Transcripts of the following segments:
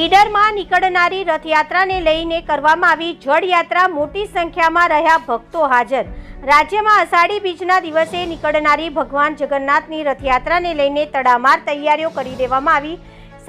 ઈડરમાં નીકળનારી રથયાત્રાને લઈને કરવામાં આવી જળયાત્રા મોટી સંખ્યામાં રહ્યા ભક્તો હાજર. રાજ્યમાં અષાઢી બીજના દિવસે નીકળનારી ભગવાન જગન્નાથની રથયાત્રાને લઈને તડામાર તૈયારીઓ કરી દેવામાં આવી.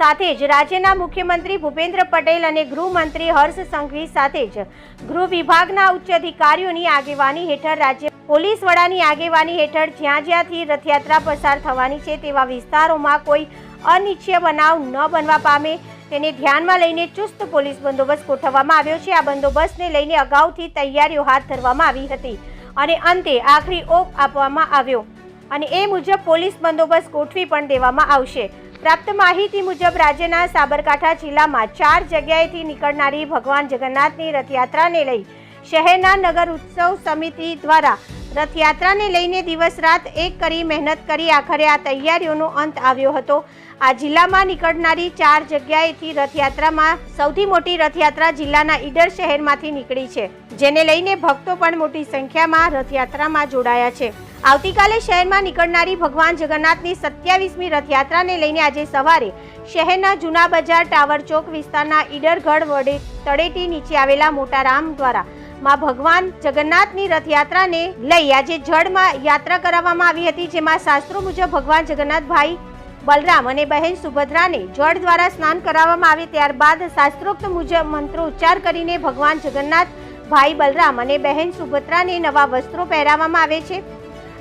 સાથે જ રાજ્યના મુખ્યમંત્રી ભૂપેન્દ્ર પટેલ અને ગૃહમંત્રી હર્ષ સંઘવી સાથે જ ગૃહ વિભાગના ઉચ્ચ અધિકારીઓની આગેવાની હેઠળ રાજ્ય પોલીસ વડાની આગેવાની હેઠળ જ્યાં જ્યાંથી રથયાત્રા પસાર થવાની છે તેવા વિસ્તારોમાં કોઈ અનિચ્છનીય બનાવ ન બનવા પામે. તેને ધ્યાનમાં લઈને ચુસ્ત પોલીસ બંદોબસ્ત ગોઠવવામાં આવ્યો છે. આ બંદોબસ્તને લઈને અગાઉથી તૈયારીઓ હાથ ધરવામાં આવી હતી અને અંતે આખરી ઓપ આપવામાં આવ્યો અને એ મુજબ પોલીસ બંદોબસ્ત ગોઠવી પણ દેવામાં આવશે. પ્રાપ્ત માહિતી મુજબ રાજ્યના સાબરકાંઠા જિલ્લામાં ચાર જગ્યાએથી નીકળનારી ભગવાન જગન્નાથની રથયાત્રાને લઈ શહેરના નગર ઉત્સવ સમિતિ દ્વારા રથયાત્રાને લઈને દિવસ રાત એક કરી મહેનત કરી આખરે આ તૈયારીઓનો અંત આવ્યો હતો. આ જિલ્લામાં નીકળનારી ચાર જગ્યાએથી રથયાત્રામાં સૌથી મોટી રથયાત્રા જિલ્લાના ઈડર શહેરમાંથી નીકળી છે, જેને લઈને ભક્તો પણ મોટી સંખ્યામાં રથયાત્રામાં જોડાયા છે. આવતીકાલે શહેરમાં નીકળનારી ભગવાન જગન્નાથની સત્યાવીસમી રથયાત્રાને લઈને આજે સવારે શહેરના જૂના બજાર, ટાવર ચોક વિસ્તારના ઈડરગઢ વડે તળેટી નીચે આવેલા મોટા રામ દ્વારા માં ભગવાન જગન્નાથની રથયાત્રાને લઈ આજે જળમાં યાત્રા કરાવવામાં આવી હતી, જેમાં શાસ્ત્રો મુજબ ભગવાન જગન્નાથભાઈ બલરામ અને બહેન સુભદ્રાને જળ દ્વારા સ્નાન કરાવવામાં આવે ત્યારબાદ શાસ્ત્રોક્ત મુજબ મંત્રો ઉચ્ચાર કરીને ભગવાન જગન્નાથ ભાઈ બલરામ અને બહેન સુભદ્રાને નવા વસ્ત્રો પહેરાવવામાં આવે છે.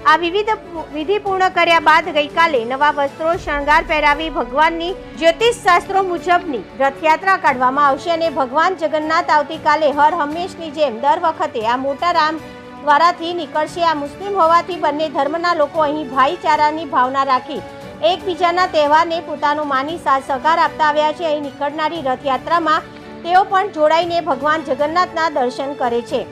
આ વિવિધ વિધિ પૂર્ણ કર્યા બાદ ગઈકાલે નવા વસ્ત્રો શણગાર પહેરાવી ભગવાનની જ્યોતિષ શાસ્ત્રો મુજબની રથયાત્રા કાઢવામાં આવશે અને ભગવાન જગન્નાથ આવતીકાલે હર હંમેશની જેમ દર વખતે આ મોટા રામ દ્વારાથી નીકળશે. આ મુસ્લિમ હોવાથી બંને ધર્મના લોકો અહીં ભાઈચારાની ભાવના રાખી એકબીજાના તહેવારને પોતાનો માની સાથ આપતા આવ્યા છે. અહીં નીકળનારી રથયાત્રામાં તેઓ પણ જોડાઈને ભગવાન જગન્નાથના દર્શન કરે છે.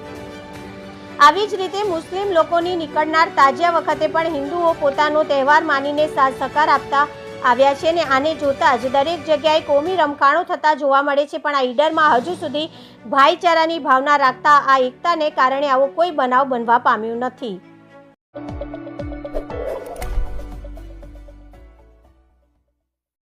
આવી જ રીતે મુસ્લિમ લોકોની નીકળનાર તાજિયા વખતે પણ હિન્દુઓ પોતાનો તહેવાર માનીને સાથ સહકાર આપતા આવ્યા છે ને આને જોતા જ દરેક જગ્યાએ કોમી રમખાણો થતા જોવા મળે છે, પણ આ ઈડરમાં હજુ સુધી ભાઈચારાની ભાવના રાખતા આ એકતાને કારણે આવો કોઈ બનાવ બનવા પામ્યો નથી.